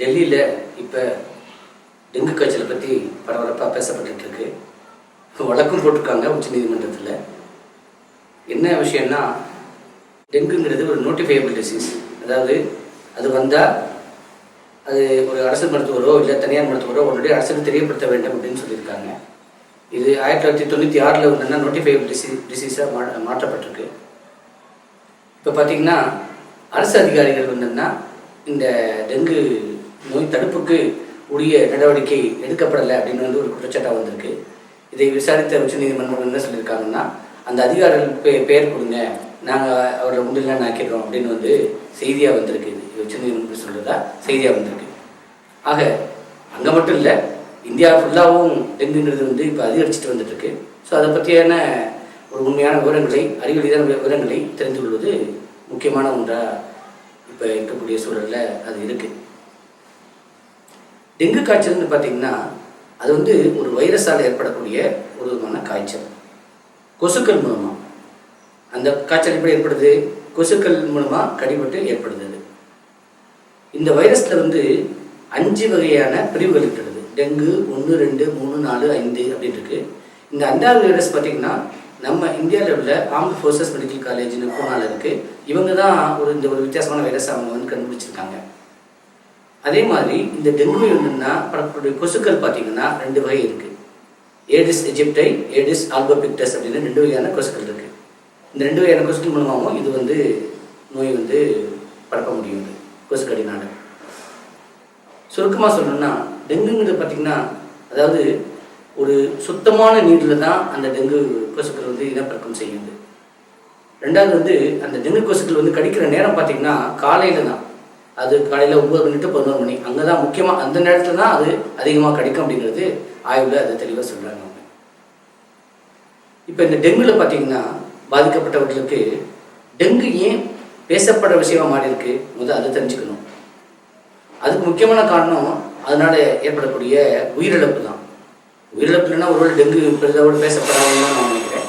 டெல்லியில் இப்போ டெங்கு காய்ச்சலை பற்றி பரபரப்பாக பேசப்பட்டுட்டு இருக்கு வழக்கும் போட்டிருக்காங்க உச்சநீதிமன்றத்தில் என்ன விஷயம்னா டெங்குங்கிறது ஒரு நோட்டிஃபையபிள் டிசீஸ் அதாவது அது வந்தால் அது ஒரு அரசு மருத்துவரோ இல்லை தனியார் மருத்துவரோ உடனே அரசுக்கு தெரியப்படுத்த வேண்டும் அப்படின்னு சொல்லியிருக்காங்க. இது ஆயிரத்தி தொள்ளாயிரத்தி தொண்ணூற்றி ஆறில் ஒன்றுனா நோட்டிஃபையபிள் டிசீ டிசீஸாக மா மாற்றப்பட்டிருக்கு. இப்போ பார்த்தீங்கன்னா அரசு அதிகாரிகள் வந்துன்னா இந்த டெங்கு நோய் தடுப்புக்கு உரிய நடவடிக்கை எடுக்கப்படலை அப்படின்னு வந்து ஒரு குற்றச்சாட்டாக வந்திருக்கு. இதை விசாரித்த உச்சநீதிமன்றம் என்ன சொல்லியிருக்காங்கன்னா அந்த அதிகாரிகள் பே பெயர் கொடுங்க நாங்கள் அவரை முன்னிலாம் ஆக்கிடுறோம் அப்படின்னு வந்து செய்தியாக வந்திருக்கு. இது உச்சநீதிமன்றம் சொல்கிறதா செய்தியாக வந்திருக்கு. ஆக அங்கே மட்டும் இல்லை இந்தியா ஃபுல்லாகவும் டெங்குங்கிறது வந்து இப்போ அதிகரிச்சுட்டு வந்துட்டுருக்கு. ஸோ அதை பற்றியான ஒரு உண்மையான விவரங்களை அறிவு ரீதியான விவரங்களை தெரிந்து கொள்வது முக்கியமான ஒன்றாக இப்போ இருக்கக்கூடிய சூழலில் அது இருக்குது டெங்கு காய்ச்சல்னு பார்த்தீங்கன்னா அது வந்து ஒரு வைரஸால் ஏற்படக்கூடிய ஒரு விதமான காய்ச்சல். கொசுக்கள் மூலமாக அந்த காய்ச்சல் எப்படி ஏற்படுது? கொசுக்கள் மூலமாக கடிபட்டு ஏற்படுது. அது இந்த வைரஸில் வந்து அஞ்சு வகையான பிரிவுகள் இருக்கிறது. டெங்கு ஒன்று ரெண்டு மூணு நாலு ஐந்து அப்படின்னு இருக்குது இந்த அஞ்சாவது வைரஸ் பார்த்தீங்கன்னா நம்ம இந்தியாவில் உள்ள ஆர்ம்டு ஃபோர்ஸஸ் மெடிக்கல் காலேஜ்னு பூனால இருக்குது இவங்க தான் ஒரு இந்த ஒரு வித்தியாசமான வைரஸ் அவங்க வந்து கண்டுபிடிச்சிருக்காங்க. அதே மாதிரி இந்த டெங்கு என்னன்னா பரப்பக்கூடிய கொசுக்கள் பார்த்தீங்கன்னா ரெண்டு வகை இருக்கு. ஏடிஸ் எஜிப்டை ஏடிஸ் ஆல்போபிக்டஸ் அப்படின்னு ரெண்டு வகையான கொசுக்கள் இருக்கு. இந்த ரெண்டு வகையான கொசுக்கள் மூலமாகவும் இது வந்து நோய் வந்து பரப்ப முடியும் கொசுக்கடினால. சுருக்கமாக சொல்லணும்னா டெங்குங்கிறது பார்த்தீங்கன்னா அதாவது ஒரு சுத்தமான நீரில் தான் அந்த டெங்கு கொசுக்கள் வந்து இனப்பெருக்கம் செய்யுது. ரெண்டாவது வந்து அந்த டெங்கு கொசுக்கள் வந்து கடிக்கிற நேரம் பார்த்தீங்கன்னா காலையில் தான் அது காலையில் ஒம்பது மணிட்டு பதினோரு மணி. அங்கே தான் முக்கியமாக அந்த நேரத்தில் தான் அது அதிகமாக கடிக்கும் அப்படிங்கிறது ஆய்வில் அது தெளிவாக சொல்கிறாங்க அவங்க. இப்போ இந்த டெங்குல பார்த்தீங்கன்னா பாதிக்கப்பட்டவர்களுக்கு டெங்கு ஏன் பேசப்படுற விஷயமா மாறி இருக்கு? முதல் அதை தெரிஞ்சுக்கணும். அதுக்கு முக்கியமான காரணம் அதனால ஏற்படக்கூடிய உயிரிழப்பு தான். உயிரிழப்பு இல்லைன்னா ஒருவேளை டெங்கு பெரிதாவோடு பேசப்படாதுன்னு நான் நினைக்கிறேன்.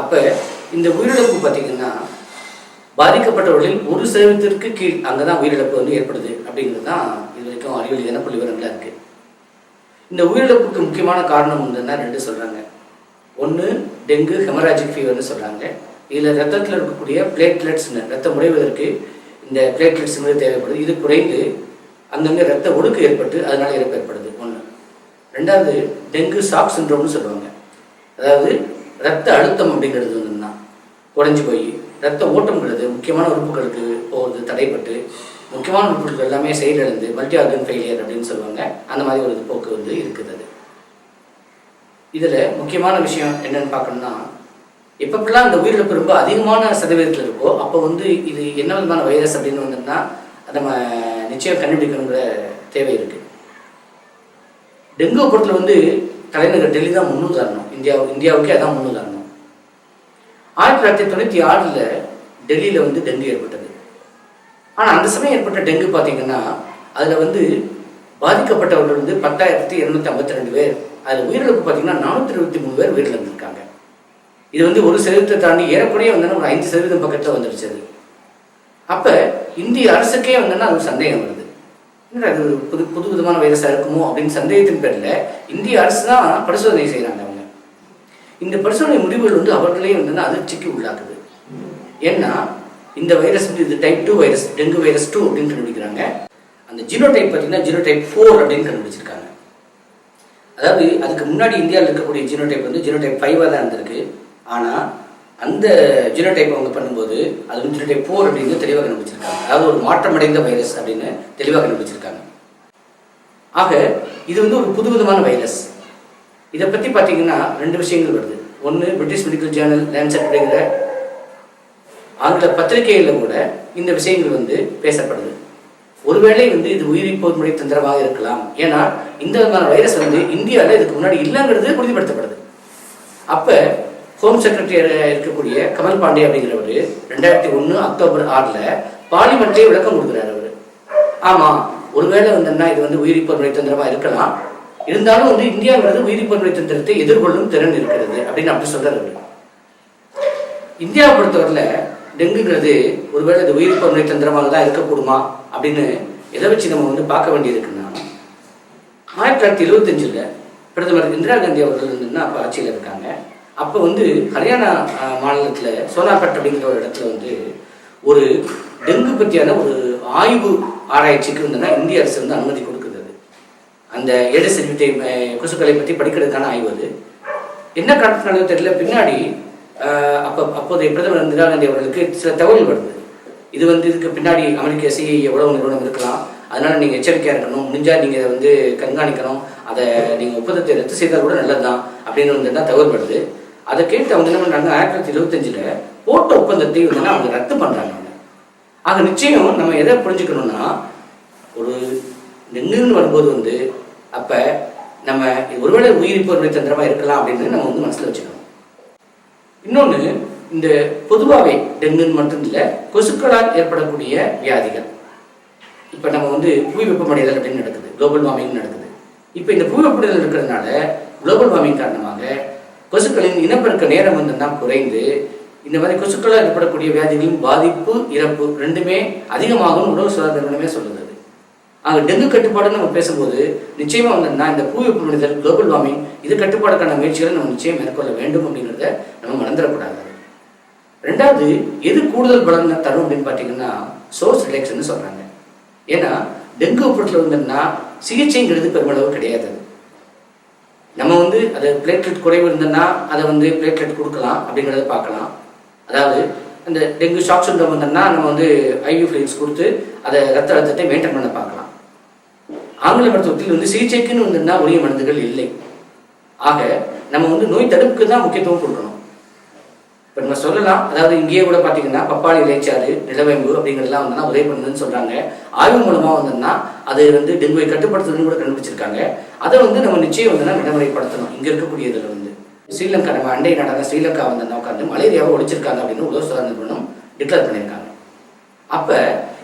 அப்போ இந்த உயிரிழப்பு பார்த்தீங்கன்னா பாதிக்கப்பட்டவர்களில் ஒரு சதவீதத்திற்கு கீழ் அங்கே தான் உயிரிழப்பு வந்து ஏற்படுது அப்படிங்கிறது தான் இது வரைக்கும் அறிவியல் தினப்பள்ளி விவரங்களாக இருக்குது இந்த உயிரிழப்புக்கு முக்கியமான காரணம் என்னன்னா ரெண்டு சொல்கிறாங்க ஒன்று டெங்கு ஹெமராஜிக் ஃபீவர்னு சொல்கிறாங்க இதில் ரத்தத்தில் இருக்கக்கூடிய பிளேட்லெட்ஸ்னு ரத்தம் உடைவதற்கு இந்த பிளேட்லெட்ஸுங்கிறது தேவைப்படுது. இது குறைந்து அங்கங்கே ரத்த ஒடுக்கு ஏற்பட்டு அதனால இறப்பு ஏற்படுது ஒன்று ரெண்டாவது டெங்கு சாக் சின்ரோம்னு சொல்லுவாங்க. அதாவது ரத்த அழுத்தம் அப்படிங்கிறது வந்துன்னா குறைஞ்சி போய் ரத்த ஓட்டம்ங்கிறது முக்கியமான உறுப்புகளுக்கு போகிறது தடைப்பட்டு முக்கியமான உறுப்புகள் எல்லாமே செயலிழந்து மல்டி ஆர்கன் ஃபெயிலியர் அப்படின்னு சொல்லுவாங்க. அந்த மாதிரி ஒரு போக்கு வந்து இருக்குது அது இதில் முக்கியமான விஷயம் என்னன்னு பார்க்கணும்னா எப்பப்பெல்லாம் அந்த உயிரிழப்பு ரொம்ப அதிகமான சதவீதத்தில் இருக்கோ அப்போ வந்து இது என்ன விதமான வைரஸ் அப்படின்னு வந்தோம்னா நம்ம நிச்சயம் கண்டுபிடிக்கணுங்கிற தேவை இருக்குது டெங்கு பொறுத்தல வந்து தலைநகர் டெல்லி தான் முன்னுதாரணம். இந்தியா இந்தியாவுக்கே அதான் முன்னுதாரணம். ஆயிரத்தி தொள்ளாயிரத்தி தொண்ணூற்றி ஆறில் டெல்லியில் வந்து டெங்கு ஏற்பட்டது. ஆனால் அந்த சமயம் ஏற்பட்ட டெங்கு பார்த்தீங்கன்னா அதில் வந்து பாதிக்கப்பட்டவர்கள் வந்து பத்தாயிரத்தி இருநூத்தி ஐம்பத்தி ரெண்டு பேர். அதில் உயிரிழப்பு பார்த்தீங்கன்னா நானூற்றி இருபத்தி மூணு பேர் உயிரிழந்திருக்காங்க. இது வந்து ஒரு சதவீதத்தை தாண்டி ஏறக்குறைய வந்து ஒரு ஐந்து சதவீதம் பக்கத்தில் வந்துருச்சு அது. அப்போ இந்திய அரசுக்கே வந்தோன்னா அது சந்தேகம் வருது. என்னடா அது ஒரு புது புது விதமான வைரஸாக இருக்குமோ அப்படின்னு சந்தேகத்தின் பேரில் இந்திய அரசு தான் பரிசோதனை செய்கிறாங்க இந்த பரிசோதனை முடிவுகள் வந்து அவர்களே வந்து அதிர்ச்சிக்கு உள்ளாக்குது. ஏன்னா இந்த வைரஸ் வந்து இது type two virus dengue virus two அப்படின்னு கண்டுபிடிக்கிறாங்க. அந்த ஜீரோ டைப் பார்த்தீங்கன்னா ஜீரோ டைப் ஃபோர் அப்படின்னு கண்டுபிடிச்சிருக்காங்க. அதாவது அதுக்கு முன்னாடி இந்தியாவில் இருக்கக்கூடிய ஜீனோ டைப் வந்து ஜீனோ டைப் ஃபைவாக தான் இருந்திருக்கு. ஆனால் அந்த ஜீனோ டைப் அவங்க பண்ணும்போது அது வந்து ஜீனோ டைப் ஃபோர் அப்படின்னு தெளிவாக கண்டுபிடிச்சிருக்காங்க. அதாவது ஒரு மாற்றமடைந்த வைரஸ் அப்படின்னு தெளிவாக கண்டுபிடிச்சிருக்காங்க. ஆக இது வந்து ஒரு புதுவிதமான வைரஸ் இதை பற்றி பார்த்தீங்கன்னா ரெண்டு விஷயங்கள் வருது. ஒன்று பிரிட்டிஷ் மெடிக்கல் ஜேர்னல் லேன்செட் அப்படிங்கிற ஆங்கில பத்திரிகைகளில் கூட இந்த விஷயங்கள் வந்து பேசப்படுது. ஒருவேளை வந்து இது உயிரி போர் முறை தந்திரமாக இருக்கலாம். ஏன்னா இந்த விதமான வைரஸ் வந்து இந்தியாவில் இதுக்கு முன்னாடி இல்லைங்கிறது உறுதிப்படுத்தப்படுது. அப்போ ஹோம் செக்ரட்டரியாக இருக்கக்கூடிய கமல் பாண்டே அப்படிங்கிறவர் ரெண்டாயிரத்தி ஒன்று அக்டோபர் ஆறில் பார்லிமெண்ட்லேயே விளக்கம் கொடுக்குறாரு அவர். ஆமாம் ஒருவேளை வந்துன்னா இது வந்து உயிரி முறை தந்திரமாக இருக்கலாம். இருந்தாலும் வந்து இந்தியாங்கிறது உயிரி போர் தந்திரத்தை எதிர்கொள்ளும் திறன் இருக்கிறது அப்படின்னு அப்படி சொல்றாரு. இந்தியாவை பொறுத்தவரையில் டெங்குங்கிறது ஒருவேளை இது உயிர் பொருளை தந்திரமாக தான் இருக்கக்கூடுமா அப்படின்னு எதை வச்சு நம்ம வந்து பார்க்க வேண்டியிருக்குன்னா ஆயிரத்தி தொள்ளாயிரத்தி எழுபத்தஞ்சில் பிரதமர் இந்திரா காந்தி அவர்கள் வந்து அப்போ ஆட்சியில் இருக்காங்க? அப்போ வந்து ஹரியானா மாநிலத்தில் சோனாபட் அப்படிங்கிற ஒரு இடத்துல வந்து ஒரு டெங்கு பற்றியான ஒரு ஆய்வு ஆராய்ச்சிக்கு வந்துன்னா இந்திய அரசு வந்து அனுமதி கொடுக்குது அந்த ஏழு செல்விட்டை கொசுக்களை பற்றி படிக்கிறதுக்கான ஆய்வு அது. என்ன காரணத்தினால தெரியல பின்னாடி அப்போ அப்போதைய பிரதமர் இந்திரா காந்தி அவர்களுக்கு சில தகவல் வருது. இது வந்து இதுக்கு பின்னாடி அமெரிக்க சிஐ எவ்வளவு நிறுவனம் இருக்கலாம். அதனால நீங்கள் எச்சரிக்கையாக இருக்கணும். முடிஞ்சால் நீங்கள் வந்து கண்காணிக்கணும். அதை நீங்கள் ஒப்பந்தத்தை ரத்து செய்தால் கூட நல்லதுதான் அப்படின்னு வந்து தான் தகவல் வருது. அதை கேட்டு அவங்க என்ன பண்ணுறாங்க ஆயிரத்தி தொள்ளாயிரத்தி இருபத்தஞ்சில் போட்ட ஒப்பந்தத்தை வந்து அவங்க ரத்து பண்ணுறாங்க ஆக நிச்சயம் நம்ம எதை புரிஞ்சுக்கணும்னா ஒரு டெங்குன்னு வரும்போது வந்து அப்போ நம்ம ஒருவேளை உயிரி தந்திரமாக இருக்கலாம் அப்படின்னு நம்ம வந்து மனசில் வச்சுக்கணும். இன்னொன்று இந்த பொதுவாகவே டெங்குன்னு மட்டும் இல்லை கொசுக்களால் ஏற்படக்கூடிய வியாதிகள். இப்போ நம்ம வந்து புவி வெப்பமடைதல் அப்படின்னு நடக்குது குளோபல் வார்மிங் நடக்குது. இப்போ இந்த புவி வெப்பமடைதல் இருக்கிறதுனால குளோபல் வார்மிங் காரணமாக கொசுக்களின் இனப்பெருக்க நேரம் வந்து தான் குறைந்து இந்த மாதிரி கொசுக்களால் ஏற்படக்கூடிய வியாதிகளின் பாதிப்பு இறப்பு ரெண்டுமே அதிகமாகும் உணவு சுகாதார நிறுவனமே சொல்லுது ஆக டெங்கு கட்டுப்பாடுன்னு நம்ம பேசும்போது நிச்சயமாக வந்து நான் இந்த புவி வெப்பமடைதல் குளோபல் வார்மிங் இது கட்டுப்பாடுக்கான முயற்சிகளை நம்ம நிச்சயம் மேற்கொள்ள வேண்டும் அப்படிங்கிறத நம்ம மறந்துடக்கூடாது. ரெண்டாவது எது கூடுதல் பலன் தரும் அப்படின்னு பார்த்தீங்கன்னா சோர்ஸ் ரிடக்ஷன் சொல்கிறாங்க ஏன்னா டெங்கு ஒப்பத்தில் வந்தோம்னா சிகிச்சைங்கிறது பெருமளவு கிடையாது. நம்ம வந்து அது பிளேட்லெட் குறைவு இருந்ததுன்னா அதை வந்து பிளேட்லெட் கொடுக்கலாம் அப்படிங்கிறத பார்க்கலாம். அதாவது அந்த டெங்கு ஷாக் சிண்டம் வந்தோம்னா நம்ம வந்து ஐவி ஃபிளிக்ஸ் கொடுத்து அதை ரத்த அழுத்தத்தை மெயின்டைன் பண்ண பார்க்கலாம். ஆங்கில மருத்துவத்தில் வந்து சிகிச்சைக்குன்னு வந்திருந்தா உரிய மருந்துகள் இல்லை. ஆக நம்ம வந்து நோய் தடுப்புக்கு தான் முக்கியத்துவம் கொடுக்கணும். இப்போ நம்ம சொல்லலாம் அதாவது இங்கேயே கூட பார்த்தீங்கன்னா பப்பாளி இலைச்சாறு நிலவேம்பு அப்படிங்கிறதுலாம் வந்து உதவி பண்ணுதுன்னு சொல்றாங்க. ஆய்வு மூலமாக வந்தோம்னா அது வந்து டெங்குவை கட்டுப்படுத்துறதுன்னு கூட கண்டுபிடிச்சிருக்காங்க. அதை வந்து நம்ம நிச்சயம் வந்து நடைமுறைப்படுத்தணும். இங்கே இருக்கக்கூடிய இதில் வந்து. ஸ்ரீலங்கா நம்ம அண்டை நாடாக ஸ்ரீலங்கா வந்து உட்காந்து மலேரியாவை ஒழிச்சிருக்காங்க அப்படின்னு உலக சுகாதார நிறுவனம் டிக்ளேர் பண்ணியிருக்காங்க. அப்போ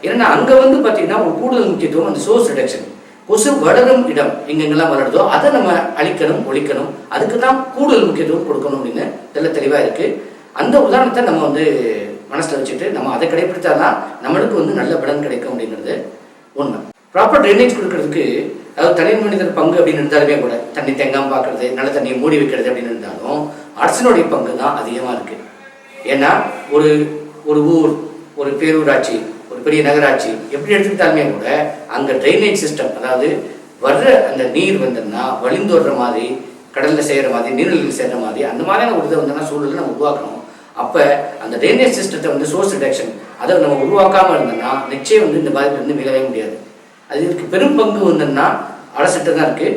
என்னன்னா அங்கே வந்து பார்த்தீங்கன்னா ஒரு கூடுதல் முக்கியத்துவம் அந்த சோர்ஸ் ரிடக்ஷன் கொசு வளரும் இடம் எங்கெங்கெல்லாம் வளருதோ அதை நம்ம அழிக்கணும் ஒழிக்கணும். அதுக்கு தான் கூடுதல் முக்கியத்துவம் கொடுக்கணும் அப்படின்னு தெல்ல தெளிவாக இருக்கு. அந்த உதாரணத்தை நம்ம வந்து மனசில் வச்சுட்டு நம்ம அதை கடைபிடித்தாதான் நம்மளுக்கு வந்து நல்ல பலன் கிடைக்கும் அப்படிங்கிறது ஒன்று ப்ராப்பர் ட்ரைனேஜ் கொடுக்கறதுக்கு அதாவது தனி மனிதர் பங்கு அப்படின்னு இருந்தாலுமே கூட தண்ணி தேங்காமல் பார்க்கறது நல்ல தண்ணியை மூடி வைக்கிறது அப்படின்னு இருந்தாலும் அரசினுடைய பங்கு தான் அதிகமாக இருக்குது ஏன்னா ஒரு ஒரு ஊர் ஒரு பேரூராட்சி பெரிய நகராட்சி எப்படி எடுத்துக்கிட்டாலுமே கூட அங்க ட்ரைனேஜ் சிஸ்டம் அதாவது வர்ற அந்த நீர் வந்ததுன்னா வழிந்தோடுற மாதிரி கடல்ல செய்யற மாதிரி நீர்நிலையில் செய்யற மாதிரி அந்த மாதிரியான ஒரு இதை வந்து சூழலை நம்ம உருவாக்கணும். அப்ப அந்த ட்ரைனேஜ் சிஸ்டத்தை வந்து சோர்ஸ் ரிடக்ஷன் அதை நம்ம உருவாக்காம இருந்தோம்னா நிச்சயம் வந்து இந்த பாதிப்பு வந்து மீளவே முடியாது. அது இதுக்கு பெரும் பங்கு வந்தோம்னா அரசிட்ட தான் இருக்கு.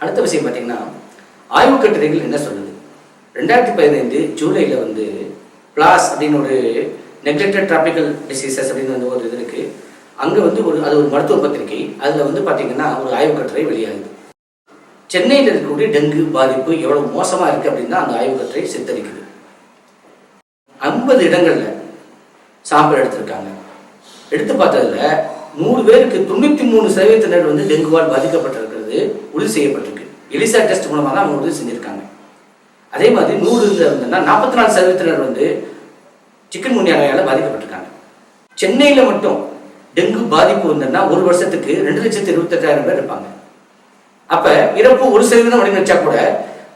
அடுத்த விஷயம் பார்த்தீங்கன்னா ஆய்வு கட்டுரைகள் என்ன சொல்லுது? ரெண்டாயிரத்தி பதினைந்து ஜூலையில் வந்து பிளாஸ் அப்படின்னு ஒரு நெக்லெக்டட் டிராபிக்கல் டிசீசஸ் அப்படின்னு வந்து ஒரு இது இருக்கு. அங்கே வந்து ஒரு அது ஒரு மருத்துவ பத்திரிகை. அதில் வந்து பார்த்தீங்கன்னா ஒரு ஆய்வு கட்டுரை வெளியாகுது. சென்னையில் இருக்கக்கூடிய டெங்கு பாதிப்பு எவ்வளவு மோசமாக இருக்கு அப்படின்னு அந்த ஆய்வு கட்டுரை சித்தரிக்குது. ஐம்பது இடங்களில் சாம்பிள் எடுத்திருக்காங்க. எடுத்து பார்த்ததுல நூறு பேருக்கு தொண்ணூத்தி மூணு சதவீதத்தினர் வந்து டெங்குவால் பாதிக்கப்பட்டிருக்கிறது உறுதி செய்யப்பட்டிருக்கு. எலிசா டெஸ்ட் மூலமாக தான் அவங்க உறுதி செஞ்சிருக்காங்க. அதே மாதிரி நூறு இருந்ததுன்னா நாற்பத்தி நாலு சதவீதத்தினர் வந்து சிக்கன் குனியாவையால பாதிக்கப்பட்டிருக்காங்க. சென்னையில் மட்டும் டெங்கு பாதிப்பு வந்ததுன்னா ஒரு வருஷத்துக்கு ரெண்டு லட்சத்து இருபத்தெட்டாயிரம் பேர் இருப்பாங்க. அப்போ இறப்பு ஒரு சதவீதம் அப்படின்னு வச்சா கூட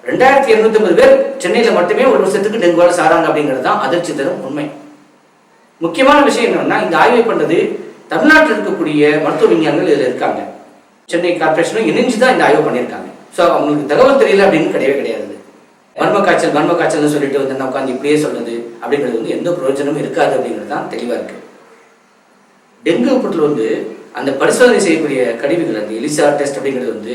ரெண்டாயிரத்தி இருநூத்தி ஐம்பது பேர் சென்னையில் மட்டுமே ஒரு வருஷத்துக்கு டெங்குவால் சாராங்க அப்படிங்கிறது தான் அதிர்ச்சி தரும் உண்மை. முக்கியமான விஷயம் என்னன்னா இந்த ஆய்வை பண்ணது தமிழ்நாட்டில் இருக்கக்கூடிய மருத்துவ விஞ்ஞானிகள் இதில் இருக்காங்க. சென்னை கார்பரேஷனும் இணைஞ்சு தான் இந்த ஆய்வு பண்ணியிருக்காங்க. ஸோ அவங்களுக்கு தகவல் தெரியல அப்படின்னு கிடையவே கிடையாது. மர்ம காய்ச்சல் மர்ம காய்ச்சல்னு சொல்லிட்டு வந்து நான் உட்காந்து இப்படியே சொல்றது அப்படிங்கிறது வந்து எந்த பிரயோஜனமும் இருக்காது அப்படிங்கிறது தான் தெளிவா இருக்கு. டெங்கு ஒப்பத்தில் வந்து அந்த பரிசோதனை செய்யக்கூடிய கருவிகள் அந்த எலிசா டெஸ்ட் அப்படிங்கிறது வந்து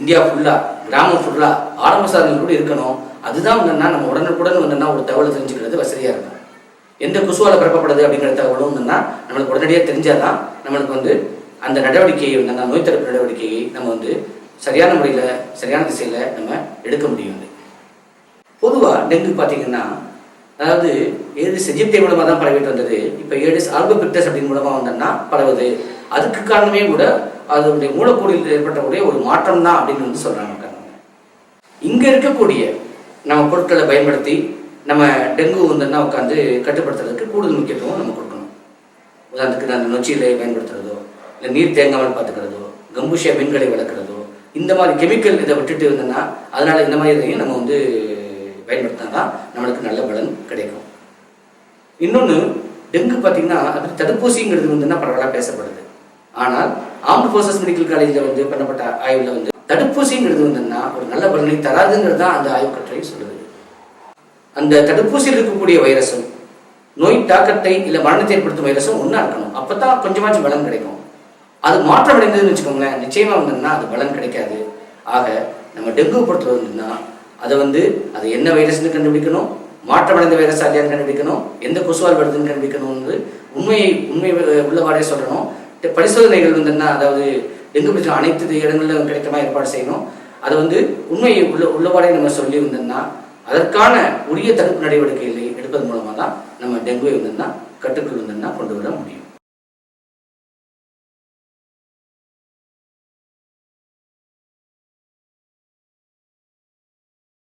இந்தியா ஃபுல்லா கிராமம் ஃபுல்லா ஆரம்ப சாதனைகள் கூட இருக்கணும். அதுதான் வந்துன்னா நம்ம உடனுக்குடன் வந்துன்னா ஒரு தகவலை தெரிஞ்சுக்கிறது வசதியா இருக்கும். எந்த குசுவால் பரப்பப்படுது அப்படிங்கிற தகவலும் வந்துன்னா நம்மளுக்கு உடனடியாக தெரிஞ்சாதான் நம்மளுக்கு வந்து அந்த நடவடிக்கையை வந்து அந்த நோய் தடுப்பு நடவடிக்கையை நம்ம வந்து சரியான முறையில் சரியான திசையில் நம்ம எடுக்க முடியும் பொதுவாக டெங்கு பார்த்தீங்கன்னா அதாவது ஏடிஸ் எஜிப்தை மூலமாக தான் பரவிட்டு வந்தது. இப்போ ஏடிஸ் ஆல்போபிக்டஸ் அப்படின்னு மூலமாக வந்தோம்னா பரவுது. அதுக்கு காரணமே கூட அதனுடைய மூலக்கூறில் ஏற்பட்டக்கூடிய ஒரு மாற்றம் தான் அப்படின்னு வந்து சொல்கிறாங்க இங்கே இருக்கக்கூடிய நம்ம பொருட்களை பயன்படுத்தி நம்ம டெங்கு வந்தோம்னா உட்காந்து கட்டுப்படுத்துறதுக்கு கூடுதல் முக்கியத்துவம் நம்ம கொடுக்கணும். உதாரணத்துக்கு நான் நொச்சியிலை பயன்படுத்துறதோ இல்லை நீர் தேங்காமல் பார்த்துக்கிறதோ கம்புஷியா மீன்களை வளர்க்குறதோ இந்த மாதிரி கெமிக்கல் இதை விட்டுட்டு இருந்தோன்னா அதனால் இந்த மாதிரி இதையும் நம்ம வந்து பயன்படுத்தினா தான் நம்மளுக்கு நல்ல பலன் கிடைக்கும். இன்னொன்று டெங்கு பார்த்தீங்கன்னா அது தடுப்பூசிங்கிறது வந்து பரவலாக பேசப்படுது. ஆனால் ஆம்டு ஃபோர்ஸஸ் மெடிக்கல் காலேஜில் வந்து பண்ணப்பட்ட ஆய்வில் வந்து தடுப்பூசிங்கிறது வந்துன்னா ஒரு நல்ல பலனை தராதுங்கிறது தான் அந்த ஆய்வுக்கட்டுரை சொல்லுது. அந்த தடுப்பூசியில் இருக்கக்கூடிய வைரஸும் நோய் தாக்கத்தை இல்லை மரணத்தை ஏற்படுத்தும் வைரஸும் ஒன்றா இருக்கணும். அப்போ தான் கொஞ்சமாச்சும் பலன் கிடைக்கும். அது மாற்றம் அடைந்ததுன்னு வச்சுக்கோங்களேன் நிச்சயமாக வந்ததுன்னா அது பலன் கிடைக்காது. ஆக நம்ம டெங்கு பொறுத்தவரை வந்துன்னா அதை வந்து அது என்ன வைரஸ்னு கண்டுபிடிக்கணும் மாற்றமடைந்த வைரஸ் இல்லையான்னு கண்டுபிடிக்கணும் எந்த கொசுவால் வருதுன்னு கண்டுபிடிக்கணும்னு உண்மையை உண்மை உள்ளவாடே சொல்லணும். பரிசோதனைகள் பரிசோதனைகள் வந்துன்னா அதாவது டெங்கு பிடிச்ச அனைத்து இடங்களிலும் கிடைக்கமா ஏற்பாடு செய்யணும். அதை வந்து உண்மையை உள்ள உள்ளவாடே நம்ம சொல்லி வந்தோம்னா அதற்கான உரிய தடுப்பு நடவடிக்கைகளை எடுப்பதன் மூலமாக தான் நம்ம டெங்குவை வந்தோம்னா கட்டுக்குள் வந்தோம்னா கொண்டு வர முடியும்.